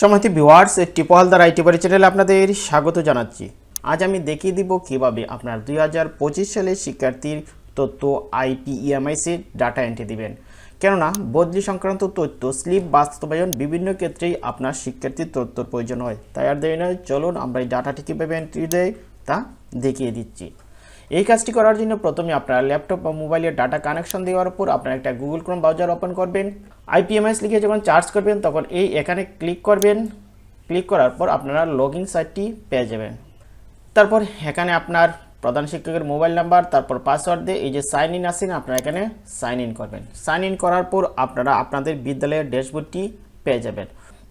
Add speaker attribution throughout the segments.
Speaker 1: সমাতি viewers টিপল দ্বারা IT বাড়ি চ্যানেলে আপনাদের স্বাগত জানাচ্ছি। আজ আমি দেখিয়ে দিব কীভাবে আপনার দুই হাজার পঁচিশ সালের শিক্ষার্থীর তথ্য, আইটি ইএমআইসি ডাটা এন্ট্রি দিবেন। কেননা, বদলি সংক্রান্ত তথ্য, স্লিপ, বাস্তবায়ন বিভিন্ন ক্ষেত্রেই আপনার শিক্ষার্থীর তথ্যর প্রয়োজন হয়। তাই আর দেরি নয়, চলুন আমরা এই ডাটাটি কীভাবে এন্ট্রি দেয় তা দেখিয়ে দিচ্ছি। এই কাজটি করার জন্য প্রথমে আপনার ল্যাপটপ বা মোবাইলের ডাটা কানেকশন দেওয়ার পর আপনার একটা গুগল ক্রোম ব্রাউজার ওপেন করবেন। আইপিএমএস লিখে যখন চার্জ করবেন, তখন এই এখানে ক্লিক করবেন। ক্লিক করার পর আপনারা লগ ইন সাইটটি পেয়ে যাবেন। তারপর এখানে আপনার প্রধান শিক্ষকের মোবাইল নাম্বার, তারপর পাসওয়ার্ড দিয়ে এই যে সাইন ইন আছেন আপনারা এখানে সাইন ইন করবেন। সাইন ইন করার পর আপনারা আপনাদের বিদ্যালয়ের ড্যাশবোর্ডটি পেয়ে যাবেন।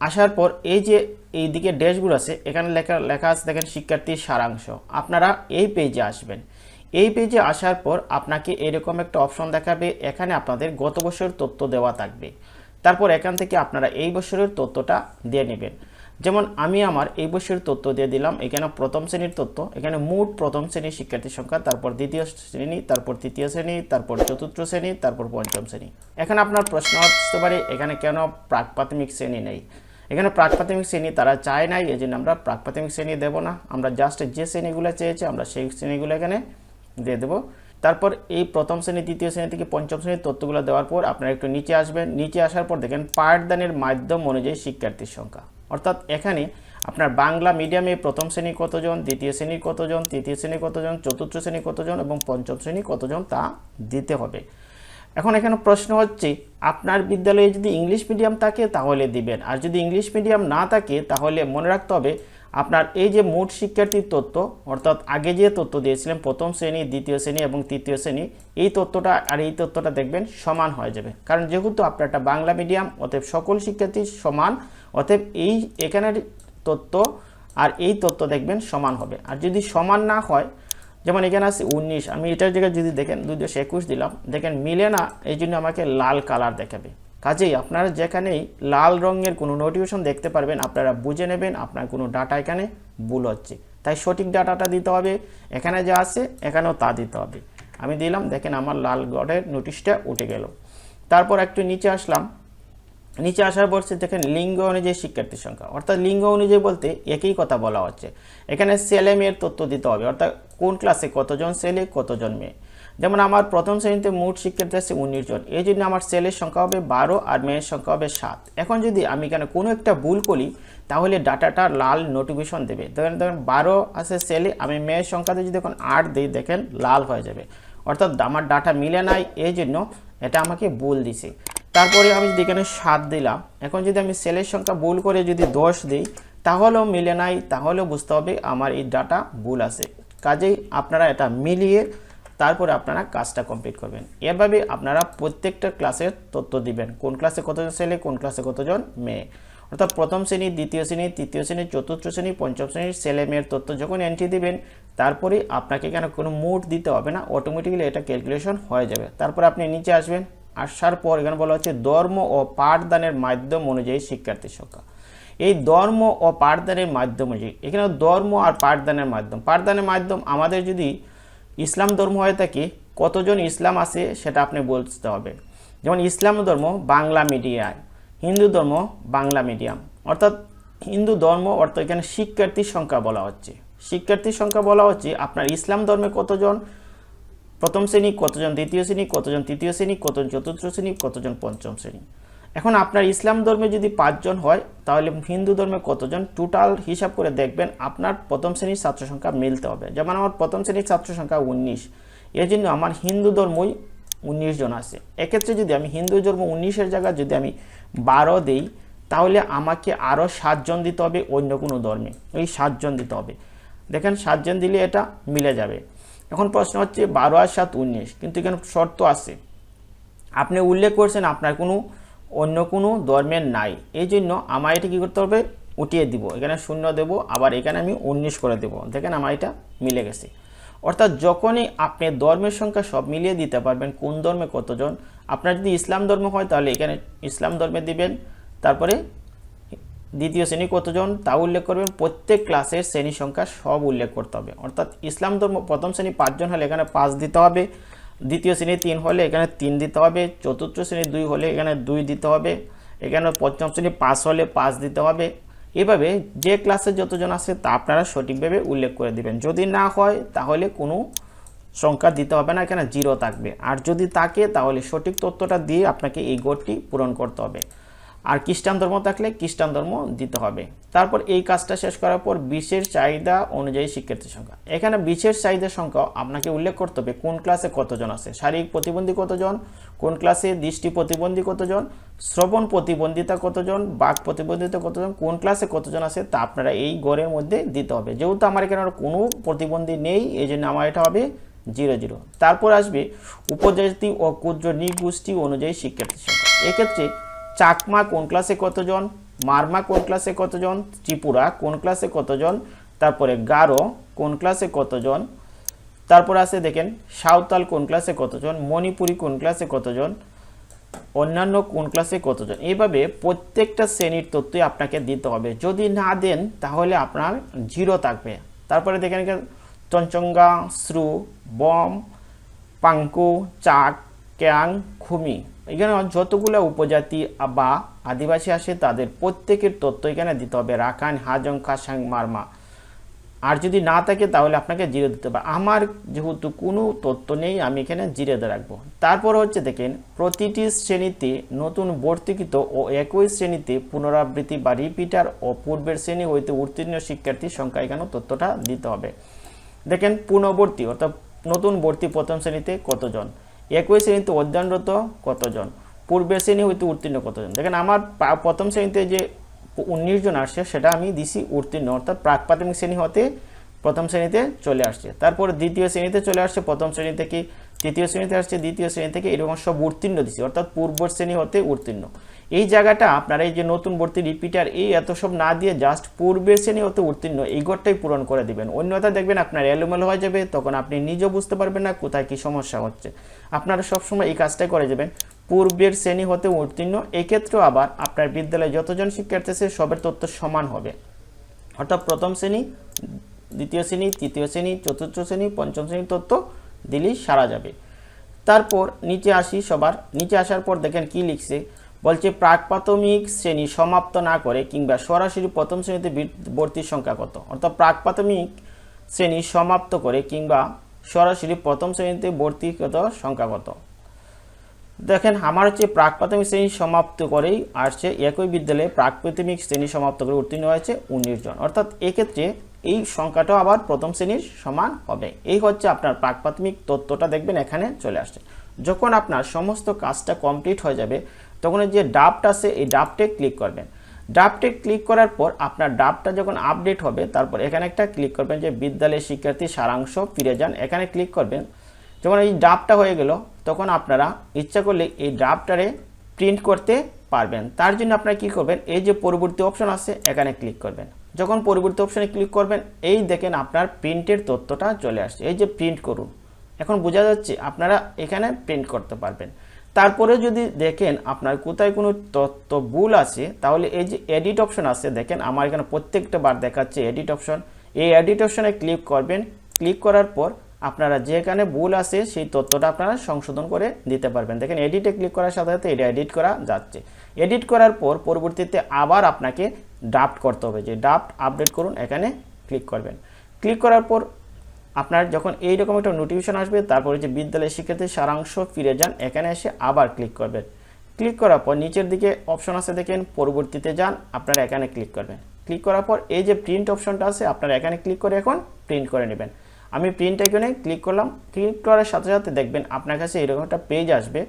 Speaker 1: আসার পর এই যে এই দিকে ড্যাশবোর্ড আছে, এখানে লেখা লেখা আছে দেখেন শিক্ষার্থীর সারাংশ। আপনারা এই পেজে আসবেন। এই পেজে আসার পর আপনাকে এরকম একটা অপশন দেখাবে, এখানে আপনাদের গত বছরের তথ্য দেওয়া থাকবে। তারপর এখান থেকে আপনারা এই বছরের তথ্যটা দিয়ে নেবেন। যেমন আমি আমার এই বছরের তথ্য দিয়ে দিলাম, এখানে প্রথম শ্রেণির তথ্য, এখানে মোট প্রথম শ্রেণির শিক্ষার্থীর সংখ্যা, তারপর দ্বিতীয় শ্রেণি, তারপর তৃতীয় শ্রেণি, তারপর চতুর্থ শ্রেণি, তারপর পঞ্চম শ্রেণি। এখানে আপনার প্রশ্ন আসতে পারে, এখানে কেন প্রাক প্রাথমিক শ্রেণি নেই? এখানে প্রাক প্রাথমিক শ্রেণি তারা চায় নাই, এই জন্য আমরা প্রাক প্রাথমিক শ্রেণি দেবো না। আমরা জাস্ট যে শ্রেণীগুলো চেয়েছি, আমরা সেই শ্রেণীগুলো এখানে দিয়ে দেবো। তারপর এই প্রথম শ্রেণি তৃতীয় শ্রেণি থেকে পঞ্চম শ্রেণির তথ্যগুলো দেওয়ার পর আপনারা একটু নিচে আসবেন। নিচে আসার পর দেখেন পাঠদানের মাধ্যম অনুযায়ী শিক্ষার্থীর সংখ্যা। অর্থাৎ এখানে আপনার বাংলা মিডিয়ামে প্রথম শ্রেণি কতজন, দ্বিতীয় শ্রেণি কতজন, তৃতীয় শ্রেণি কতজন, চতুর্থ শ্রেণি কতজন এবং পঞ্চম শ্রেণি কতজন তা দিতে হবে। এখন এখানে প্রশ্ন হচ্ছে, আপনার বিদ্যালয়ে যদি ইংলিশ মিডিয়াম থাকে তাহলে দিবেন, আর যদি ইংলিশ মিডিয়াম না থাকে তাহলে মনে রাখতে হবে আপনার এই যে মোট শিক্ষার্থীর তথ্য, অর্থাৎ আগে যে তথ্য দিয়েছিলেন, প্রথম শ্রেণি, দ্বিতীয় শ্রেণি এবং তৃতীয় শ্রেণি, এই তথ্যটা আর এই তথ্যটা দেখবেন সমান হয়ে যাবে। কারণ যেহেতু আপনার একটা বাংলা মিডিয়াম, অতএব সকল শিক্ষার্থী সমান, অতএব এই এখানের তথ্য আর এই তথ্য দেখবেন সমান হবে। আর যদি সমান না হয় যেমন এখানে আছে উনিশ। আমি এটার জায়গায় যদি দেখেন, দুই দশ একুশ দিলাম, দেখেন মিলে না, এই জন্য আমাকে লাল কালার দেখাবে। কাজেই আপনারা যেখানেই লাল রঙের কোনো নোটিফিকেশন দেখতে পারবেন, আপনারা বুঝে নেবেন আপনার কোনো ডাটা এখানে ভুল হচ্ছে। তাই সঠিক ডাটাটা দিতে হবে, এখানে যা আছে, এখানেও তা দিতে হবে। আমি দিলাম, দেখেন আমার লাল গড়ের নোটিশটা উঠে গেল। তারপর একটু নিচে আসলাম নিচে আসার পর দেখেন লিঙ্গ অনুযায়ী শিক্ষার্থীর সংখ্যা। অর্থাৎ লিঙ্গ অনুযায়ী বলতে একই কথা বলা হচ্ছে। এখানে ছেলে মেয়ের তথ্য দিতে হবে। অর্থাৎ কোন ক্লাসে কতজন ছেলে, কতজন মেয়ে? যেমন আমার প্রথম শ্রেণীতে মোট শিক্ষার্থী আছে উনিশ জন। এই জন্য আমার ছেলের সংখ্যা হবে বারো আর মেয়ের সংখ্যা হবে সাত। এখন যদি আমি এখানে কোনো একটা ভুল করি, তাহলে ডাটাটা লাল নোটিফিকেশন দেবে। দেখেন দেখেন বারো আছে ছেলে, আমি মেয়ের সংখ্যাতে যদি এখন আট দিই, দেখেন লাল হয়ে যাবে। অর্থাৎ আমার ডাটা মিলে নাই, এই জন্য এটা আমাকে ভুল দিছে। তারপরে আমি যদি এখানে সাত দিলাম, এখন যদি আমি সেলের সংখ্যা ভুল করে যদি দশ দিই, তাহলেও মিলে নাই, তাহলেও বুঝতে হবে আমার এই ডাটা ভুল আছে। কাজেই আপনারা এটা মিলিয়ে তারপরে আপনারা কাজটা কমপ্লিট করবেন। এভাবে আপনারা প্রত্যেকটা ক্লাসের তথ্য দিবেন, কোন ক্লাসে কতজন ছেলে, কোন ক্লাসে কতজন মেয়ে। অর্থাৎ প্রথম শ্রেণি, দ্বিতীয় শ্রেণি, তৃতীয় শ্রেণি, চতুর্থ শ্রেণি, পঞ্চম শ্রেণির ছেলে মেয়ের তথ্য যখন এন্ট্রি দিবেন, তারপরে আপনাকে কেন কোনো মুড দিতে হবে না অটোমেটিক্যালি এটা ক্যালকুলেশন হয়ে যাবে। তারপর আপনি নিচে আসবেন আসার পর এখানে বলা হচ্ছে ধর্ম ও পাঠদানের মাধ্যম অনুযায়ী শিক্ষার্থীর সংখ্যা। এই ধর্ম ও পাঠদানের মাধ্যম অনুযায়ী এখানে ধর্ম আর পাঠদানের মাধ্যম। পাঠদানের মাধ্যম আমাদের যদি ইসলাম ধর্ম হয়ে থাকে, কতজন ইসলাম আছে সেটা আপনি বলতে হবে। যেমন ইসলাম ধর্ম, বাংলা মিডিয়ায়। হিন্দু ধর্ম, বাংলা মিডিয়াম। অর্থাৎ হিন্দু ধর্ম অর্থাৎ এখানে শিক্ষার্থীর সংখ্যা বলা হচ্ছে। শিক্ষার্থীর সংখ্যা বলা হচ্ছে আপনার ইসলাম ধর্মে কতজন প্রথম শ্রেণি, কতজন দ্বিতীয় শ্রেণি, কতজন তৃতীয় শ্রেণি, কতজন চতুর্থ শ্রেণি, কতজন পঞ্চম শ্রেণি? এখন আপনার ইসলাম ধর্মে যদি পাঁচজন হয়, তাহলে হিন্দু ধর্মে কতজন? টোটাল হিসাব করে দেখবেন আপনার প্রথম শ্রেণির ছাত্র সংখ্যা মিলতে হবে। যেমন আমার প্রথম শ্রেণির ছাত্র সংখ্যা উনিশ। এর জন্য আমার হিন্দু ধর্মই উনিশ জন আছে। এক্ষেত্রে যদি আমি হিন্দু ধর্ম উনিশের জায়গায় যদি আমি বারো দিই, তাহলে আমাকে আরও সাতজন দিতে হবে অন্য কোনো ধর্মে। ওই সাতজন দিতে হবে। দেখেন, সাতজন দিলে এটা মিলে যাবে। এখন প্রশ্ন হচ্ছে বারো আর সাত উনিশ, কিন্তু এখানে শর্ত আছে। আপনি উল্লেখ করছেন আপনার কোনো, অন্য কোনো ধর্মের নাই। এই জন্য আমার এটা কী করতে হবে? উঠিয়ে দিব। এখানে শূন্য দেব, আবার এখানে আমি উনিশ করে দেব। দেখেন আমার এটা মিলে গেছে। অর্থাৎ যখনই আপনি ধর্মের সংখ্যা সব মিলিয়ে দিতে পারবেন, কোন ধর্মে কতজন, আপনার যদি ইসলাম ধর্ম হয় তাহলে এখানে ইসলাম ধর্মে দিবেন, তারপরে দ্বিতীয় শ্রেণি কতজন? তা উল্লেখ করবেন। প্রত্যেক ক্লাসের শ্রেণি সংখ্যা সব উল্লেখ করতে হবে। অর্থাৎ ইসলাম ধর্ম প্রথম শ্রেণি পাঁচজন হলে এখানে পাঁচ দিতে হবে। দ্বিতীয় শ্রেণি তিন হলে এখানে তিন দিতে হবে। চতুর্থ শ্রেণি দুই হলে এখানে দুই দিতে হবে। এখানে পঞ্চম শ্রেণি পাঁচ হলে পাঁচ দিতে হবে। এভাবে যে ক্লাসে যতজন আছে তা আপনারা সঠিকভাবে উল্লেখ করে দিবেন। যদি না হয়, তাহলে কোনো সংখ্যা দিতে হবে না। এখানে জিরো থাকবে। আর যদি থাকে, তাহলে সঠিক তথ্যটা দিয়ে আপনাকে এই গড়টি পূরণ করতে হবে। আর খ্রিস্টান ধর্ম থাকলে খ্রিস্টান ধর্ম দিতে হবে। তারপর এই কাজটা শেষ করার পর বিশের চাহিদা অনুযায়ী শিক্ষার্থীর সংখ্যা। এখানে বিশের চাহিদার সংখ্যা আপনাকে উল্লেখ করতে হবে, কোন ক্লাসে কতজন আছে? শারীরিক প্রতিবন্ধী কতজন? কোন ক্লাসে দৃষ্টি প্রতিবন্ধী কতজন? শ্রবণ প্রতিবন্ধিতা কতজন? বাক প্রতিবন্ধিতা কতজন? কোন ক্লাসে কতজন আছে? তা আপনারা এই গড়ের মধ্যে দিতে হবে। যেহেতু আমার এখানে কোনো প্রতিবন্ধী নেই এই জন্য আমার এটা হবে জিরো জিরো। তারপর আসবে উপজাতি ও ক্ষুদ্র নৃগোষ্ঠী অনুযায়ী শিক্ষার্থীর সংখ্যা। এক্ষেত্রে চাকমা কোন ক্লাসে কতজন? মারমা কোন ক্লাসে কতজন? ত্রিপুরা কোন ক্লাসে কতজন? তারপরে গারো কোন ক্লাসে কতজন? তারপর আছে দেখেন, সাঁওতাল কোন ক্লাসে কতজন? মণিপুরি কোন ক্লাসে কতজন? অন্যান্য কোন ক্লাসে কতজন? এইভাবে প্রত্যেকটা শ্রেণির তথ্যই আপনাকে দিতে হবে। যদি না দেন, তাহলে আপনার জিরো থাকবে। তারপরে দেখেন চঞ্চঙ্গা, শ্রু, বম, পাঙ্কু, চাক, ক্যাং, খুমি। এখানে যতগুলো উপজাতি বা আদিবাসী আসে তাদের প্রত্যেকের তথ্য এখানে দিতে হবে। রাখান হাজং কাসাং মারমা। আর যদি না থাকে, তাহলে আপনাকে জিরো দিতে হবে। আমার যেহেতু কোনো তথ্য নেই, আমি এখানে জিরোতে রাখব। তারপর হচ্ছে দেখেন, প্রতিটি শ্রেণীতে নতুন ভর্তিকৃত ও একই শ্রেণীতে পুনরাবৃত্তি বা রিপিটার ও পূর্বের শ্রেণি হইতে উত্তীর্ণ শিক্ষার্থীর সংখ্যা এখানে তথ্যটা দিতে হবে। দেখেন পুনর্বর্তী অর্থাৎ নতুন ভর্তি প্রথম শ্রেণীতে কতজন? একই শ্রেণীতে অধ্যয়নরত কতজন? পূর্বের শ্রেণি হইতে উত্তীর্ণ কতজন? দেখেন, আমার প্রথম শ্রেণীতে যে উনিশ জন আসছে, সেটা আমি দিছি উত্তীর্ণ, অর্থাৎ প্রাক প্রাথমিক শ্রেণি হতে প্রথম শ্রেণীতে চলে আসছে। তারপর দ্বিতীয় শ্রেণীতে চলে আসছে, প্রথম শ্রেণি থেকে তৃতীয় শ্রেণীতে আসছে, দ্বিতীয় শ্রেণি থেকে এরকম সব উত্তীর্ণ দিছি অর্থাৎ পূর্ব শ্রেণি হতে উত্তীর্ণ। এই জায়গাটা আপনারা এই যে নতুন ভর্তি রিপিটার, এই এত সব না দিয়ে জাস্ট পূর্বের শ্রেণি হতে উত্তীর্ণ, এই ঘরটাই পূরণ করে দিবেন। অন্যথা দেখবেন আপনার এলোমেলো হয়ে যাবে, তখন আপনি নিজেও বুঝতে পারবেন না কোথায় কি সমস্যা হচ্ছে। আপনারা সবসময় এই কাজটাই করে যাবেন, পূর্বের শ্রেণি হতে উত্তীর্ণ, এক্ষেত্রেও আবার আপনার বিদ্যালয়ে যতজন শিক্ষার্থী আছে, সবের তথ্য সমান হবে। অর্থাৎ প্রথম শ্রেণি, দ্বিতীয় শ্রেণি, তৃতীয় শ্রেণি, চতুর্থ শ্রেণি, পঞ্চম শ্রেণির তথ্য দিলেই সারা যাবে। তারপর নিচে আসি সবার। নিচে আসার পর দেখেন কি লিখছে? বলছে, প্রাক প্রাথমিক শ্রেণি সমাপ্ত না করে কিংবা সরাসরি প্রথম শ্রেণীতে ভর্তির সংখ্যা কত? অর্থাৎ প্রাক প্রাথমিক শ্রেণি সমাপ্ত করে কিংবা সরাসরি প্রথম শ্রেণীতে ভর্তি কত সংখ্যা কত? দেখেন, আমার হচ্ছে প্রাক প্রাথমিক শ্রেণি সমাপ্ত করেই আসছে। একই বিদ্যালয়ে প্রাক প্রাথমিক শ্রেণি সমাপ্ত করে উত্তীর্ণ হয়েছে উনিশ জন। অর্থাৎ এক্ষেত্রে এই সংখ্যাটাও আবার প্রথম শ্রেণির সমান হবে। এই হচ্ছে আপনার প্রাক প্রাথমিক তথ্যটা দেখবেন এখানে চলে আসছে। যখন আপনার সমস্ত কাজটা কমপ্লিট হয়ে যাবে, তখন যে ডাবট আছে, এই ডাবটে ক্লিক করবেন। ডাবটে ক্লিক করার পর আপনার ডাবটা যখন আপডেট হবে, তারপর এখানে একটা ক্লিক করবেন যে বিদ্যালয়ের শিক্ষার্থী সারাংশ ফিরে যান। এখানে ক্লিক করবেন। যখন এই ড্রাফটটা হয়ে গেল, তখন আপনারা ইচ্ছা করলে এই ড্রাফটারে প্রিন্ট করতে পারবেন। তার জন্য আপনারা কী করবেন, এই যে পরবর্তী অপশন আছে, এখানে ক্লিক করবেন। যখন পরবর্তী অপশনে ক্লিক করবেন, এই দেখেন আপনার প্রিন্টের তথ্যটা চলে আসছে। এই যে প্রিন্ট করুন। এখন বোঝা যাচ্ছে আপনারা এখানে প্রিন্ট করতে পারবেন। তারপরে যদি দেখেন আপনার কোথায় কোনো তথ্য ভুল আছে, তাহলে এই যে এডিট অপশন আছে, দেখেন আমার এখানে প্রত্যেকটা বার দেখাচ্ছে এডিট অপশন এই এডিট অপশনে ক্লিক করবেন। ক্লিক করার পর আপনারা যেখানে ভুল আছে, সেই তথ্যটা আপনারা সংশোধন করে দিতে পারবেন। দেখেন এডিটে ক্লিক করার সাথে সাথে এটা এডিট করা যাচ্ছে। এডিট করার পর পরবর্তীতে আবার আপনাকে ড্রাফট করতে হবে। যে ড্রাফট আপডেট করুন, এখানে ক্লিক করবেন। ক্লিক করার পর আপনার যখন এইরকম একটা নোটিফিকেশন আসবে, তারপরে যে বিদ্যালয়ের শিক্ষার্থীর সারাংশ ফিরে যান, এখানে এসে আবার ক্লিক করবেন। ক্লিক করার পর নিচের দিকে অপশন আছে দেখেন, পরবর্তীতে যান, আপনারা এখানে ক্লিক করবেন। ক্লিক করার পর এই যে প্রিন্ট অপশনটা আছে, আপনারা এখানে ক্লিক করে এখন প্রিন্ট করে নেবেন। আমি প্রিন্ট আইকনে ক্লিক করলাম। ক্লিক করার সাথে সাথে দেখবেন আপনার কাছে এরকম একটা পেজ আসবে।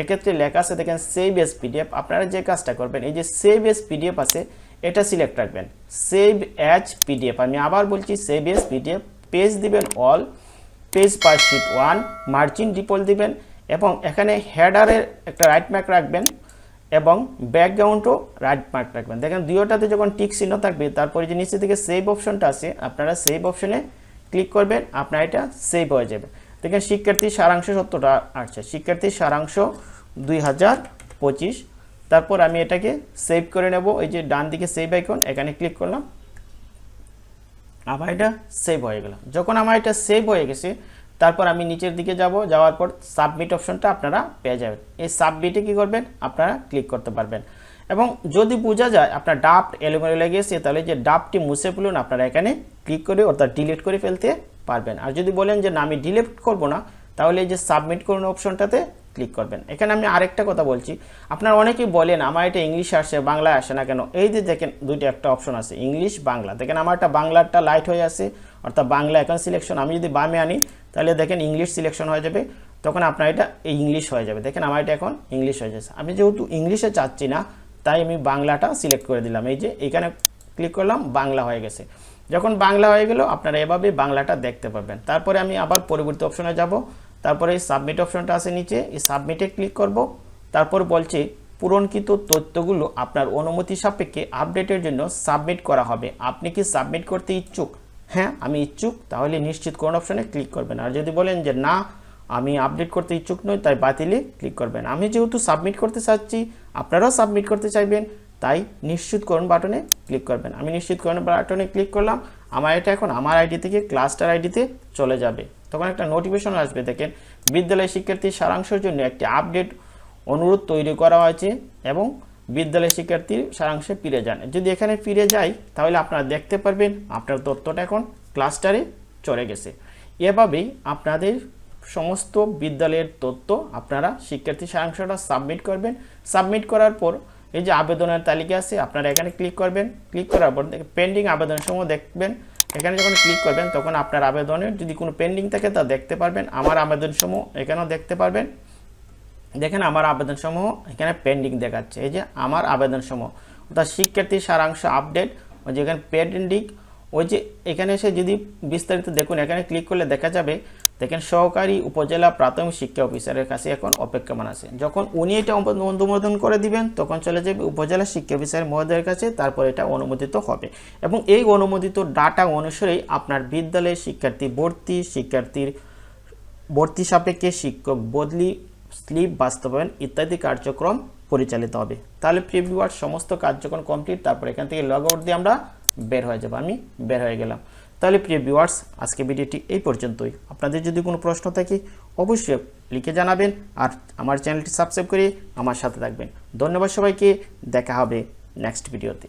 Speaker 1: এক্ষেত্রে লেখা আছে দেখেন, সেভ এস পিডিএফ। আপনারা যে কাজটা করবেন, এই যে সেভ এস পিডিএফ আছে এটা সিলেক্ট রাখবেন। সেভ অ্যাজ পিডিএফ আমি আবার বলছি সেভ এস পিডিএফ পেজ দিবেন all page per sheet one margin ডিপল দিবেন এবং এখানে হেডারের একটা রাইট মার্ক রাখবেন এবং ব্যাকগ্রাউন্ডও রাইট মার্ক রাখবেন। দেখেন দুইটাতে যখন টিক চিহ্ন থাকবে, তারপরে যে নিচে থেকে সেভ অপশনটা আছে, আপনারা সেভ অপশনে ক্লিক করবেন, আপনার এটা সেভ হয়ে যাবে। দেখেন শিক্ষার্থী সারাংশ সত্যটা আসছে। শিক্ষার্থী সারাংশ দুই হাজার পঁচিশ। তারপর আমি এটাকে সেভ করে নেব, এই যে ডান দিকে সেভ আইকন এখানে ক্লিক করলাম। আমার এটা সেভ হয়ে গেল। যখন আমার এটা সেভ হয়ে গেছে, তারপর আমি নিচের দিকে যাব, যাওয়ার পর সাবমিট অপশনটা আপনারা পেয়ে যাবেন। এই সাবমিটে কি করবেন? আপনারা ক্লিক করতে পারবেন। এবং যদি বোঝা যায় আপনার ডাফট এলোমেলো লেগেছে তাহলে যে ডাফটি মুছে ফেলুন, আপনারা এখানে ক্লিক করে অর্থাৎ ডিলিট করে ফেলতে পারবেন। আর যদি বলেন যে না, আমি ডিলিট করব না, তাহলে এই যে সাবমিট করুন অপশনটাতে ক্লিক করবেন। এখানে আমি আরেকটা কথা বলছি। আপনারা অনেকেই বলেন, আমার এটা ইংলিশ আসে, বাংলায় আসে না কেন? এই যে দেখেন, দুইটা একটা অপশন আছে ইংলিশ বাংলা। দেখেন আমারটা বাংলাটা লাইট হয়ে আছে, অর্থাৎ বাংলা এখন সিলেকশন আমি যদি বামে আনি, তাহলে দেখেন ইংলিশ সিলেকশন হয়ে যাবে, তখন আপনার এটা ইংলিশ হয়ে যাবে। দেখেন, আমার এটা এখন ইংলিশ হয়ে যাচ্ছে। আমি যেহেতু ইংলিশে চাচ্ছি না, তাই আমি বাংলাটা সিলেক্ট করে দিলাম। এই যে, এখানে ক্লিক করলাম, বাংলা হয়ে গেছে। যখন বাংলা হয়ে গেল, আপনারা এভাবে বাংলাটা দেখতে পাবেন তারপরে আমি আবার পরবর্তী অপশনে যাব। তারপরে সাবমিট অপশনটা আছে নিচে, এই সাবমিটে ক্লিক করব। তারপর বলছে, পূরণকৃত তথ্যগুলো আপনার অনুমতি সাপেক্ষে আপডেটের জন্য সাবমিট করা হবে। আপনি কি সাবমিট করতে ইচ্ছুক? হ্যাঁ আমি ইচ্ছুক, তাহলে নিশ্চিত কোন অপশনে ক্লিক করবেন। আর যদি বলেন যে না, আমি আপডেট করতে ইচ্ছুক নই, তাই বাতিলে ক্লিক করবেন। আমি যেহেতু সাবমিট করতে চাচ্ছি, আপনারাও সাবমিট করতে চাইবেন, তাই নিশ্চিতকরণ বাটনে ক্লিক করবেন। আমি নিশ্চিতকরণ বাটনে ক্লিক করলাম, আমার এটা এখন আমার আইডি থেকে ক্লাস্টার আইডিতে চলে যাবে। তখন একটা নোটিফিকেশন আসবে, দেখেন, বিদ্যালয় শিক্ষার্থীর সারাংশের জন্য একটি আপডেট অনুরোধ তৈরি করা হয়েছে এবং বিদ্যালয় শিক্ষার্থীর সারাংশে ফিরে যান। যদি এখানে ফিরে যাই, তাহলে আপনারা দেখতে পারবেন আপনার তথ্যটা এখন ক্লাস্টারে চলে গেছে। এভাবেই আপনাদের সমস্ত বিদ্যালয়ের তথ্য আপনারা শিক্ষার্থী সারাংশটা সাবমিট করবেন। সাবমিট করার পর এই যে আবেদনের তালিকা আছে, আপনারা এখানে ক্লিক করবেন। ক্লিক করার পর পেন্ডিং আবেদন সমূহ দেখবেন। এখানে যখন ক্লিক করবেন, তখন আপনার আবেদনের যদি কোনো পেন্ডিং থাকে তা দেখতে পারবেন। আমার আবেদন সমূহ এখানেও দেখতে পারবেন। দেখেন, আমার আবেদন সমূহ এখানে পেন্ডিং দেখাচ্ছে। এই যে আমার আবেদন সমূহ অর্থাৎ শিক্ষার্থীর সারাংশ আপডেট ওই যে এখানে পেন্ডিং ওই যে এখানে এসে যদি বিস্তারিত দেখুন, এখানে ক্লিক করলে দেখা যাবে দেখেন, সহকারী উপজেলা প্রাথমিক শিক্ষা অফিসারের কাছে এখন অপেক্ষমান আছে। যখন উনি এটা অনুমোদন করে দিবেন, তখন চলে যাবে উপজেলা শিক্ষা অফিসার মহোদয়ের কাছে, তারপর এটা অনুমোদিত হবে। এবং এই অনুমোদিত ডাটা অনুসারেই আপনার বিদ্যালয়ের শিক্ষার্থী ভর্তি, শিক্ষার্থীর ভর্তি সাপেক্ষে শিক্ষক বদলি, স্লিপ বাস্তবায়ন ইত্যাদি কার্যক্রম পরিচালিত হবে। তাহলে প্রিভিউয়ার সমস্ত কার্যক্রম কমপ্লিট তারপর এখান থেকে লগ আউট দিয়ে আমরা বের হয়ে যাব। আমি বের হয়ে গেলাম। তাহলে প্রিয় ভিউয়ার্স আজকে ভিডিওটি এই পর্যন্তই। আপনাদের যদি কোনো প্রশ্ন থাকে, অবশ্যই লিখে জানাবেন আর আমার চ্যানেলটি সাবস্ক্রাইব করে আমার সাথে থাকবেন। ধন্যবাদ সবাইকে, দেখা হবে নেক্সট ভিডিওতে